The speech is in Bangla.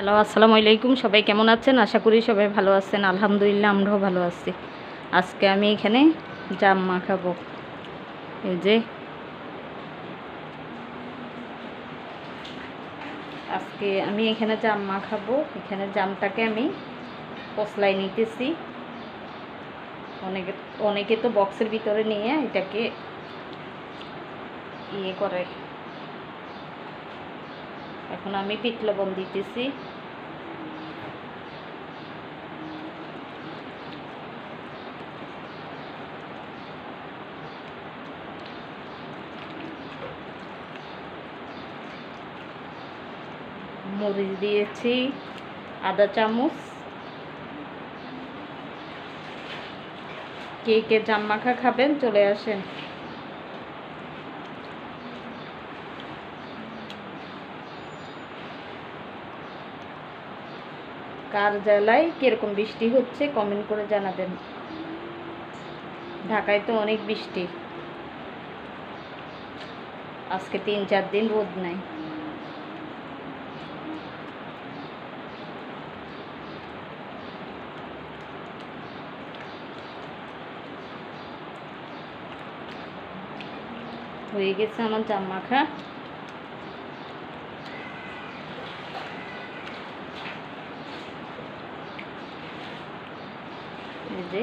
হ্যালো, আসসালামু আলাইকুম। সবাই কেমন আছেন? আশা করি সবাই ভালো আছেন। আলহামদুলিল্লাহ, আমরাও ভালো আছি। আজকে আমি এখানে জাম মাখাবো। এই যে। আজকে আমি এখানে জাম মাখাবো। এখানে জামটাকে আমি পশলাই নিতেছি। অনেকে অনেকে তো বক্সের ভিতরে নিয়ে এটাকে ইয়ে করে। এখন আমি পিঠ লবণ দিতেছি। মরিচ দিয়েছি, আদা চামচ, কে কে জাম মাখা খাবেন চলে আসেন। কার জেলায় কীরকম বৃষ্টি হচ্ছে কমেন্ট করে জানাবেন। ঢাকায় তো অনেক বৃষ্টি। আজকে তিন চার দিন রোদ নাই। হয়ে গেছে আমার জাম এই যে